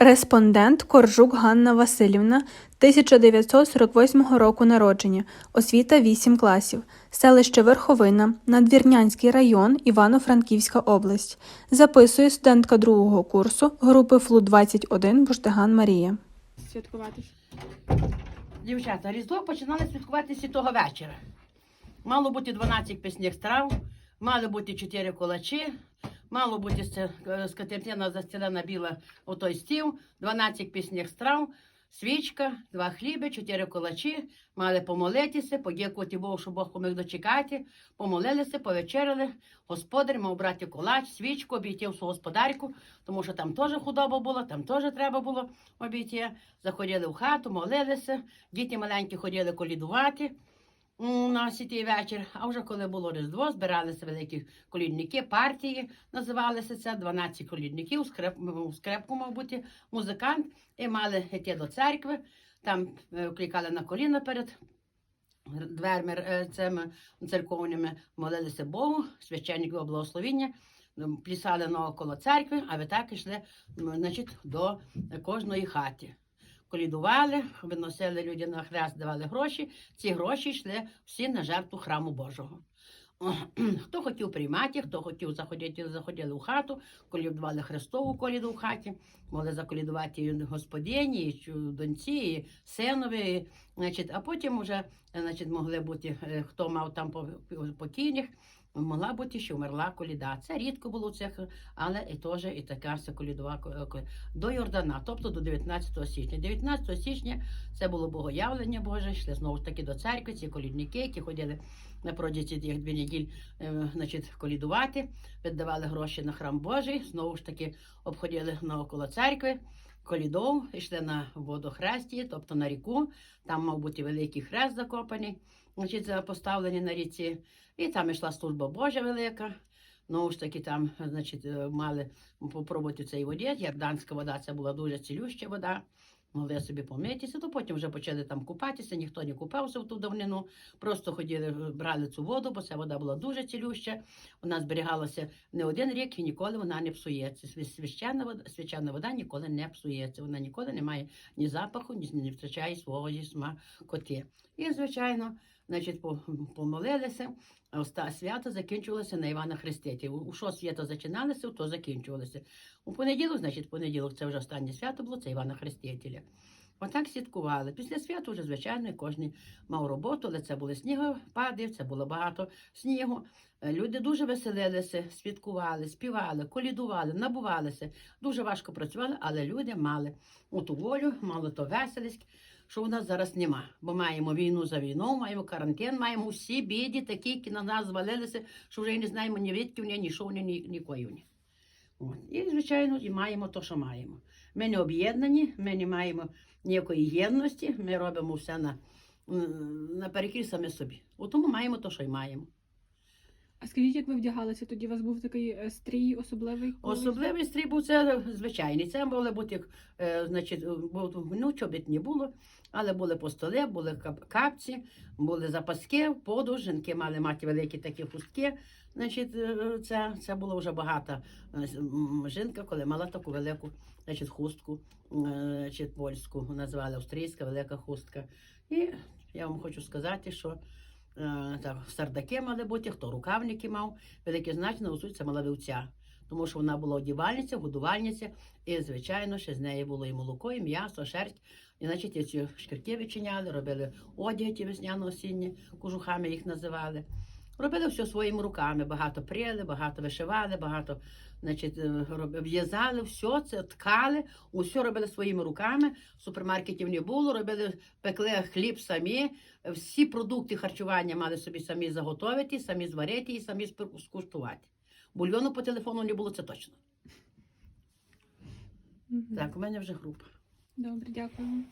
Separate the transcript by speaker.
Speaker 1: Респондент Коржук Ганна Василівна, 1948 року народження, освіта 8 класів, селище Верховина, Надвірнянський район, Івано-Франківська область. Записує студентка другого курсу групи ФЛУ-21 Буштиган Марія.
Speaker 2: святкувати?
Speaker 3: Дівчата, Різдво починали святкувати з того вечора. Мало бути 12 пісних страв, мали бути 4 колачі, мало бути е, скатертина застелена біла у той стіл, 12 пісних страв, свічка, два хліби, 4 колачі, мали помолитися, подякувати Богу, що Бог поміг дочекати, помолилися, повечеряли, господар мав брати колач, свічку, обійти всю господарку, тому що там теж худоба була, там теж треба було обійти. Заходили в хату, молилися, діти маленькі ходили колідувати на святий вечір. А вже коли було Різдво, збиралися великі колідники, партії називалися це, 12 колідників, скреп, м, скрепку, мав бути, музикант, і мали йти до церкви, там е, клікали на коліна перед дверми е, цими церковними, молилися Богу, священнику благословіння, плясали навколо церкви, а ви так йшли значить, до кожної хати. Колідували, виносили людям на хрест, давали гроші. Ці гроші йшли всі на жертву храму Божого. Хто хотів приймати, хто хотів заходити, заходили в хату, колідували Христову коліду в хаті, могли заколідувати і господині, і доньці, і синові. Значить, а потім вже значить, могли бути, е, хто мав там по- покійних, могла бути, що вмерла коліда. Це рідко було в цих, але і теж і така все колідова ко- ко- до Йордана, тобто до 19 січня. 19 січня це було богоявлення Боже, йшли знову ж таки до церкви, ці колідники, які ходили на протязі тих дві неділь е, значить, колідувати, віддавали гроші на храм Божий, знову ж таки обходили навколо церкви. Колідов йшли на водохресті, тобто на ріку. Там мав бути великий хрест закопаний, значить, поставлений на ріці. І там йшла служба Божа велика. Ну ж таки, там, значить, е, мали попробувати цей воді. Ярданська вода це була дуже цілюща вода. Могли собі помитися, то потім вже почали там купатися, ніхто не купався в ту давнину. Просто ходили, брали цю воду, бо ця вода була дуже цілюща. Вона зберігалася не один рік і ніколи вона не псується. Священна вода, священна вода ніколи не псується. Вона ніколи не має ні запаху, ні не втрачає свого зі смакоти. І, звичайно, значить, по- помолилися. А свято закінчувалося на Івана Хрестителя. У що свято зачиналося, то закінчувалося. У понеділок, значить, понеділок це вже останнє свято було, це Івана Хрестителя. Отак святкували. Після святу вже, звичайно, кожен мав роботу, але це були снігопади, це було багато снігу. Е, Люди дуже веселилися, святкували, співали, колідували, набувалися. Дуже важко працювали, але люди мали ту волю, мали то веселість, що у нас зараз нема. Бо маємо війну за війною, маємо карантин, маємо всі біді, такі, які на нас звалилися, що вже не знаємо ні відки, ні, ні вони, ні, ні кої вони. І, звичайно, і маємо те, що маємо. Ми не об'єднані, ми не маємо ніякої єдності, ми робимо все на, наперекір саме собі. От тому маємо те, що й маємо.
Speaker 2: А скажіть, як ви вдягалися? Тоді у вас був такий е, стрій особливий? колись?
Speaker 3: Особливий стрій був це звичайний. Це були бути, е, значить, був, ну, чобіт не було, але були постоли, були кап- капці, були запаски, подуж, жінки мали мати великі такі хустки. Значить, е, це, це було вже багата е, с- м, жінка, коли мала таку велику значить, хустку, е, значить, польську, назвали австрійська велика хустка. І я вам хочу сказати, що е, так, сардаки мали бути, хто рукавники мав, велике значення, усуть це мала вівця. Тому що вона була одівальниця, годувальниця, і, звичайно, ще з неї було і молоко, і м'ясо, шерсть. І, значить, ці шкірки відчиняли, робили одяг ті весняно-осінні, кожухами їх називали. Робили все своїми руками. Багато пряли, багато вишивали, багато значить, е, в'язали, все це ткали, усе робили своїми руками. Супермаркетів не було, робили, пекли хліб самі. Всі продукти харчування мали собі самі заготовити, самі зварити і самі скуштувати. Бульйону по телефону не було, це точно.
Speaker 2: Мгм.
Speaker 3: Так, у мене вже група.
Speaker 2: Добре, дякую.